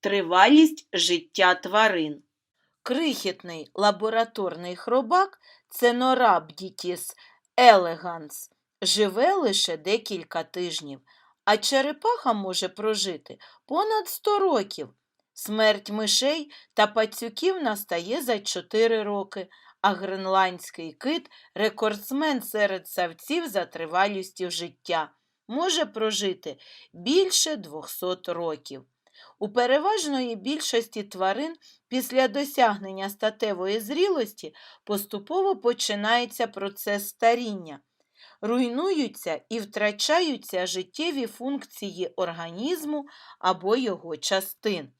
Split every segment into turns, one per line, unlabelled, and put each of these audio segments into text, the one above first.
Тривалість життя тварин. Крихітний лабораторний хробак Ценорабдітіс елеганс живе лише декілька тижнів, а черепаха може прожити понад 100 років. Смерть мишей та пацюків настає за 4 роки, а гренландський кит – рекордсмен серед савців за тривалістю життя. Може прожити більше 200 років. У переважної більшості тварин після досягнення статевої зрілості поступово починається процес старіння. Руйнуються і втрачаються життєві функції організму або його частин.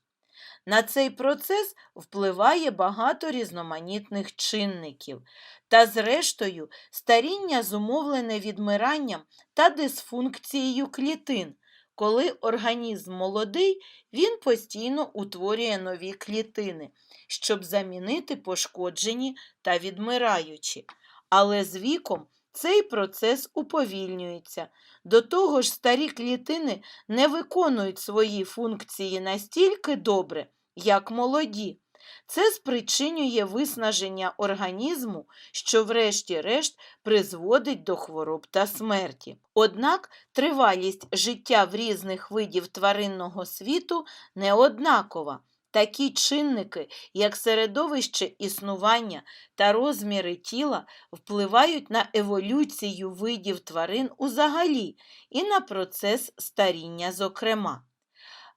На цей процес впливає багато різноманітних чинників, та, зрештою, старіння зумовлене відмиранням та дисфункцією клітин. Коли організм молодий, він постійно утворює нові клітини, щоб замінити пошкоджені та відмираючі. Але з віком цей процес уповільнюється. До того ж, старі клітини не виконують свої функції настільки добре, як молоді. Це спричинює виснаження організму, що врешті-решт призводить до хвороб та смерті. Однак тривалість життя в різних видів тваринного світу не однакова. Такі чинники, як середовище існування та розміри тіла, впливають на еволюцію видів тварин узагалі і на процес старіння зокрема.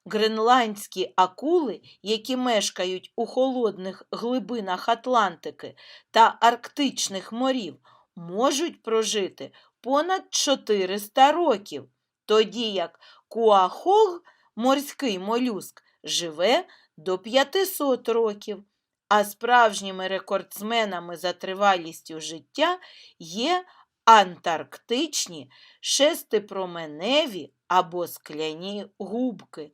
Гренландські акули, які мешкають у холодних глибинах Атлантики та Арктичних морів, можуть прожити понад 400 років, тоді як куахог, морський молюск, живе до 500 років. А справжніми рекордсменами за тривалістю життя є антарктичні шестипроменеві або скляні губки.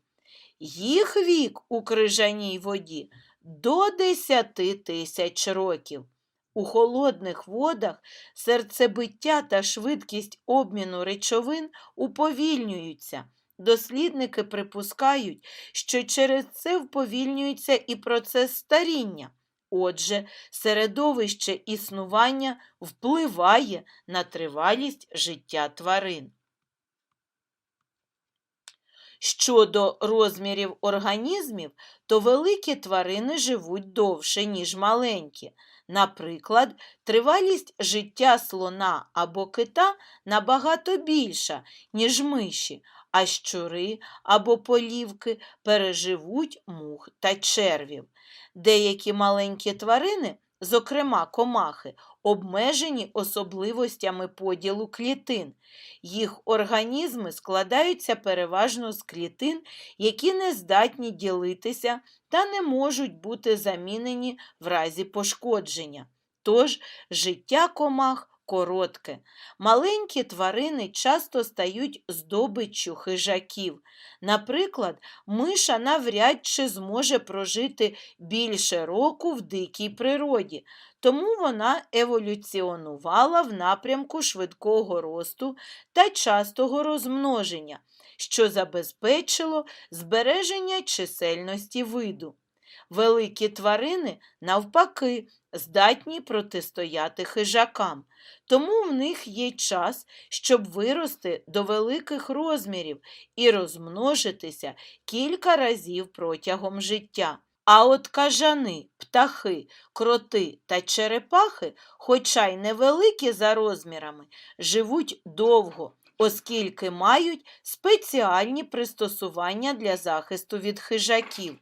Їх вік у крижаній воді до 10 тисяч років. У холодних водах серцебиття та швидкість обміну речовин уповільнюються. Дослідники припускають, що через це вповільнюється і процес старіння. Отже, середовище існування впливає на тривалість життя тварин. Щодо розмірів організмів, то великі тварини живуть довше, ніж маленькі. Наприклад, тривалість життя слона або кита набагато більша, ніж миші, а щури або полівки переживуть мух та червів. Деякі маленькі тварини, зокрема комахи, обмежені особливостями поділу клітин. Їх організми складаються переважно з клітин, які не здатні ділитися та не можуть бути замінені в разі пошкодження. Тож життя комах коротке. Маленькі тварини часто стають здобиччю хижаків. Наприклад, миша навряд чи зможе прожити більше року в дикій природі, тому вона еволюціонувала в напрямку швидкого росту та частого розмноження, що забезпечило збереження чисельності виду. Великі тварини, навпаки, здатні протистояти хижакам, тому в них є час, щоб вирости до великих розмірів і розмножитися кілька разів протягом життя. А от кажани, птахи, кроти та черепахи, хоча й невеликі за розмірами, живуть довго, оскільки мають спеціальні пристосування для захисту від хижаків.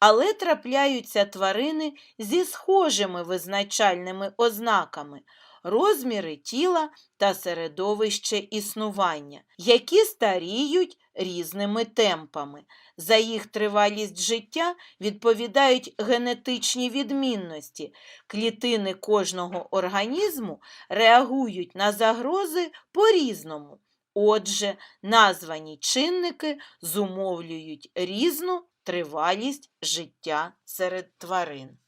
Але трапляються тварини зі схожими визначальними ознаками розміри тіла та середовище існування, які старіють різними темпами. За їх тривалість життя відповідають генетичні відмінності. Клітини кожного організму реагують на загрози по-різному. Отже, названі чинники зумовлюють різну тривалість життя серед тварин.